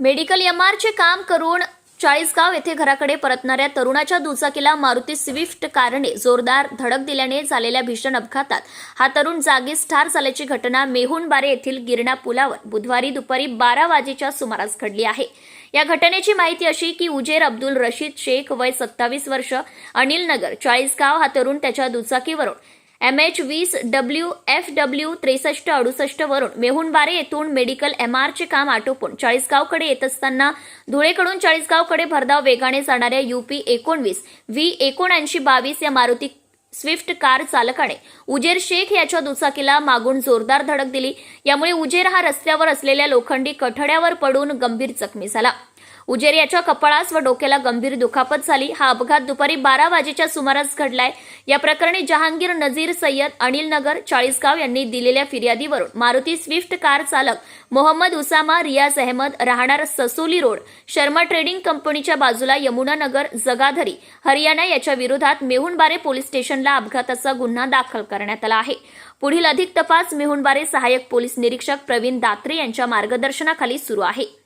Medical एमआरचे काम करून चाळीसगाव येथे घराकडे परतणाऱ्या तरुणाच्या दुचाकीला मारुती स्विफ्ट कारने जोरदार धडक दिल्याने झालेल्या भीषण अपघातात. हा तरुण जागीच ठार झाल्याची घटना मेहुणबारे येथील गिरणा पुलावर बुधवारी दुपारी बारा वाजेच्या सुमारास घडली आहे. या घटनेची माहिती अशी की उजेर अब्दुल रशीद शेख वय सत्तावीस वर्ष अनिल नगर चाळीसगाव हा तरुण त्याच्या दुचाकीवरून एम एच वीस डब्ल्यू एफ डब्ल्यू त्रेसष्ट अडुसष्ट वरून मेहुणबारे येथून मेडिकल एम आरचे काम आटोपून चाळीसगावकडे येत असताना धुळेकडून चाळीसगावकडे भरधाव वेगाने जाणाऱ्या युपी एकोणवीस व्ही एकोणऐंशी बावीस या मारुती स्विफ्ट कार चालकाने उजेर शेख याच्या दुचाकीला मागून जोरदार धडक दिली. यामुळे उजेर हा रस्त्यावर असलेल्या लोखंडी कठड्यावर पडून गंभीर जखमी झाला. उजेर याच्या कपाळास व डोक्याला गंभीर दुखापत झाली. हा अपघात दुपारी बारा वाजेच्या सुमारास घडलाय. या प्रकरणी जहांगीर नजीर सय्यद अनिल नगर चाळीसगाव यांनी दिलेल्या फिर्यादीवरून मारुती स्विफ्ट कार चालक मोहम्मद उसामा रियाज अहमद राहणार ससोली रोड शर्मा ट्रेडिंग कंपनीच्या बाजूला यमुना नगर जगाधरी हरियाणा याच्या विरोधात मेहुणबारे पोलीस स्टेशनला अपघाताचा गुन्हा दाखल करण्यात आला आहे. पुढील अधिक तपास मेहुणबारे सहाय्यक पोलीस निरीक्षक प्रवीण दात्रे यांच्या मार्गदर्शनाखाली सुरू आहे.